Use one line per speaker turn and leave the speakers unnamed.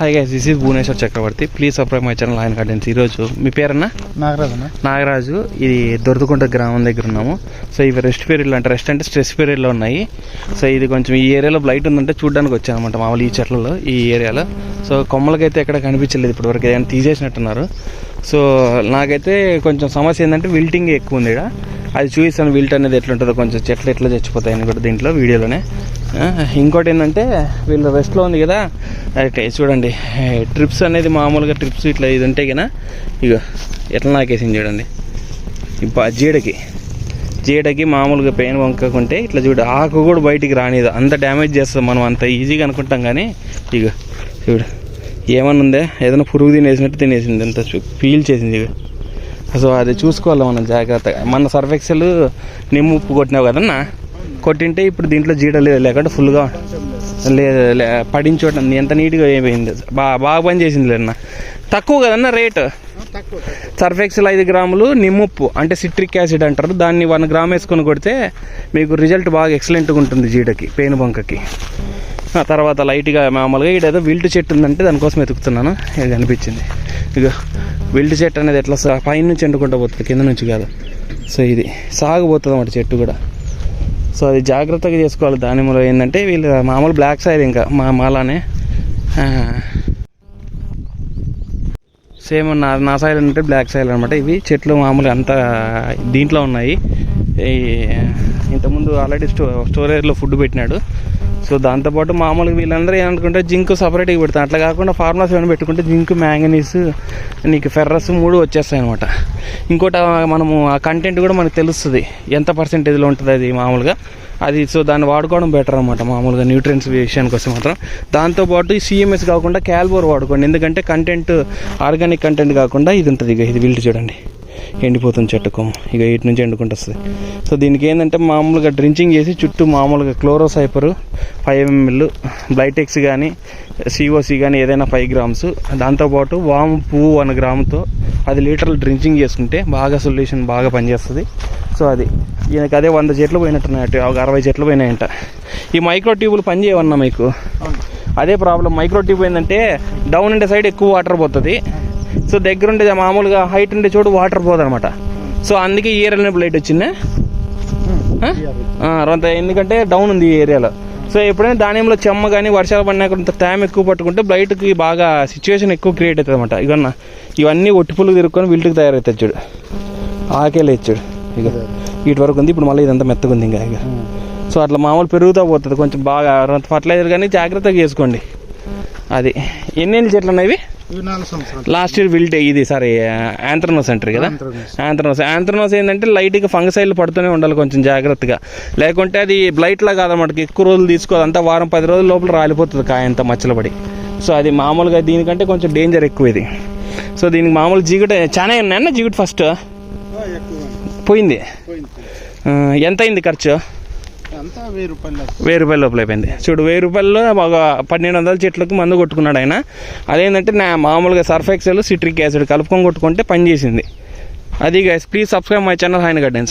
Hi guys this is Bhuvaneshwar Chakravarthi please subscribe my channel ఆయన gardens ఈరోజు మీ పేరన్నా?
నాగరాజన
నాగరాజు. ఇది దొరదకుంట గ్రామం దగ్గర ఉన్నాము. సో ఇవి రెస్ట్ పీరియడ్లు అంటే రెస్ట్ అంటే స్ట్రెస్ పీరియడ్లో ఉన్నాయి. సో ఇది కొంచెం ఈ ఏరియాలో బ్లైట్ ఉందంటే చూడడానికి వచ్చాను అనమాట మామూలు ఈ చెట్లలో ఈ ఏరియాలో. సో కొమ్మలకైతే ఎక్కడ కనిపించలేదు ఇప్పటివరకు. ఏదైనా తీసేసినట్టున్నారు. సో నాకైతే కొంచెం సమస్య ఏంటంటే విల్టింగ్ ఎక్కువ ఉంది ఇక్కడ అది చూపిస్తాను విల్ట్ అనేది ఎట్లుంటుందో కొంచెం చెట్లు ఎట్లా చచ్చిపోతాయని కూడా దీంట్లో వీడియోలోనే. ఇంకోటి ఏంటంటే వీళ్ళు రెస్ట్లో ఉంది కదా అయితే చూడండి ట్రిప్స్ అనేది మామూలుగా ట్రిప్స్ ఇట్లా ఇది ఉంటే కదా ఇక ఎట్లా నాకేసింది చూడండి. ఇప్పుడు ఆ జీడకి. జీడకి మామూలుగా పెయిన్ వంకకుంటే ఇట్లా చూడు ఆకు కూడా బయటికి రానిది. అంత డ్యామేజ్ చేస్తుంది మనం అంత ఈజీగా అనుకుంటాం కానీ ఇక చూడు. ఏమన్నా ఉందే? ఏదైనా పురుగు తినేసినట్టు తినేసింది అంత ఫీల్ చేసింది ఇక సో అది చూసుకోవాలి మనం జాగ్రత్తగా. మన సర్వెక్సెల్ నిమ్ము ఉప్పు కొట్టినావు కదన్నా? కొట్టింటే ఇప్పుడు దీంట్లో జీడ లేదు లేకుంటే ఫుల్గా లేదు లే పడించోట ఎంత నీట్గా అయిపోయింది బాగా బాగా పని చేసింది లేదన్న తక్కువ కదన్న రేట్? సర్ఫెక్సల్ ఐదు గ్రాములు నిమ్ముప్పు అంటే సిట్రిక్ యాసిడ్ అంటారు. దాన్ని వన్ గ్రామ్ వేసుకొని కొడితే మీకు రిజల్ట్ బాగా ఎక్సలెంట్గా ఉంటుంది జీడకి పేను బంకకి. ఆ తర్వాత లైట్గా మామూలుగా ఇక్కడ ఏదో విల్ట్ చెట్టు ఉందంటే దానికోసం ఎతుకుతున్నాను ఇది అనిపించింది ఇక విల్ట్ చెట్టు అనేది ఎట్లా పైన నుంచి ఎండుకుంటూ పోతుంది కింద నుంచి కాదు. సో ఇది సాగుపోతుంది అన్నమాట చెట్టు కూడా. సో అది జాగ్రత్తగా చేసుకోవాలి. దానిమ్మలో ఏంటంటే వీళ్ళు మామూలు బ్లాక్ సైడ్ ఇంకా మా మాలానే. సేమ్ నా నా సైడ్ అంటే బ్లాక్ సైడ్ అనమాట ఇవి చెట్లు మామూలుగా అంతా దీంట్లో ఉన్నాయి. ఇంతకుముందు ఆల్రెడీ స్టో స్టోరేజ్లో ఫుడ్ పెట్టినాడు. సో దాంతోపాటు మామూలుగా వీళ్ళందరూ ఏమనుకుంటే జింక్ సపరేట్గా పెడతాను అట్లా కాకుండా ఫార్ములాస్ ఏమైనా పెట్టుకుంటే జింక్ మ్యాంగనీస్ నీకు ఫెర్రస్ మూడు వచ్చేస్తాయి అనమాట ఇంకోటి మనము ఆ కంటెంట్ కూడా మనకు తెలుస్తుంది. ఎంత పర్సెంటేజ్లో ఉంటుంది అది మామూలుగా? అది సో దాన్ని వాడుకోవడం బెటర్ అనమాట మామూలుగా న్యూట్రియన్స్ విషయానికి వస్తే మాత్రం. దాంతోపాటు ఈ సిఎంఎస్ కాకుండా క్యాల్బోర్ వాడుకోండి. ఎందుకంటే కంటెంట్ ఆర్గానిక్ కంటెంట్ కాకుండా ఇది ఉంటుంది ఇక ఇది విల్ట్ చూడండి. ఎండిపోతుంది చెట్టు కొమ్మ ఇక ఇటు నుంచి ఎండుకుంటూ వస్తుంది సో దీనికి ఏంటంటే మామూలుగా డ్రించింగ్ చేసి చుట్టూ మామూలుగా క్లోరోసైపర్ ఫైవ్ ఎంఎల్ బ్లైటెక్స్ కానీ సిఓసి కానీ ఏదైనా ఫైవ్ గ్రామ్స్. దాంతోపాటు వాము పువ్వు వన్ గ్రాముతో అది లీటర్లు డ్రించింగ్ చేసుకుంటే బాగా సొల్యూషన్ బాగా పనిచేస్తుంది. సో అది. ఈయనకి అదే వంద చెట్లు పోయినట్టున్నాయట ఒక అరవై చెట్లు పోయినాయంట. ఈ మైక్రో ట్యూబులు పని చేయవన్నా మీకు? అదే ప్రాబ్లం. మైక్రో ట్యూబ్ ఏంటంటే డౌన్ ఉండే సైడ్ ఎక్కువ వాటర్ పోతుంది. సో దగ్గర ఉండే మామూలుగా హైట్ ఉండే చోటు వాటర్ పోదు అనమాట. సో అందుకే ఈ ఏరియాలో లైట్ వచ్చిందా. రొంత ఎందుకంటే డౌన్ ఉంది ఈ ఏరియాలో. సో ఎప్పుడైనా ధాన్యంలో చెమ్మ కానీ వర్షాలు పడినా కొంత తేమ ఎక్కువ పట్టుకుంటే బ్లైట్కి బాగా సిచ్యువేషన్ ఎక్కువ క్రియేట్ అవుతుంది అనమాట. ఇవన్న ఇవన్నీ ఒట్టి పుల్లు తిరుక్కొని విల్ట్కి తయారవుతుంది చూడు. ఆకేలే చూడు. ఇక వీటి వరకు ఉంది ఇప్పుడు మళ్ళీ ఇదంతా మెత్తగా ఉంది ఇంకా ఇక సో అట్లా మామూలు పెరుగుతూ పోతుంది. కొంచెం బాగా ఫర్టిలైజర్ కానీ జాగ్రత్తగా చేసుకోండి. అది ఎన్ని ఎన్ని చెట్లు ఉన్నాయి లాస్ట్ ఇయర్ విల్ట్ ఇది సారీ ఆంథ్రనోస్ అంటారు కదా. ఆంథ్రనోస్ ఆంథ్రనోస్ ఏంటంటే లైట్గా ఫంగసైల్ పడుతూనే ఉండాలి కొంచెం జాగ్రత్తగా. లేకుంటే అది బ్లైట్లా కాదన్నమాట ఎక్కువ రోజులు తీసుకోవాలి. అంతా వారం పది రోజుల లోపల రాలిపోతుంది కాయ అంతా మచ్చలు పడి సో అది మామూలుగా దీనికంటే కొంచెం డేంజర్ ఎక్కువ ఇది. సో దీనికి మామూలు జిగుట చాలా ఉన్నాయన్న జిగుట్ ఫస్ట్ పోయింది. ఎంత అయింది ఖర్చు?
వెయ్యి రూపాయలు
రూపాయల లోపల అయిపోయింది. చూడు వెయ్యి రూపాయల్లో ఒక పన్నెండు వందల చెట్లకు మందు కొట్టుకున్నాడు ఆయన. అదేంటంటే నా మామూలుగా సర్ఫ్ ఎక్సెల్ సిట్రిక్ యాసిడ్ కలుపుకొని కొట్టుకుంటే పని చేసింది. అది guys please subscribe my channel హైన్ గడ్డెన్స్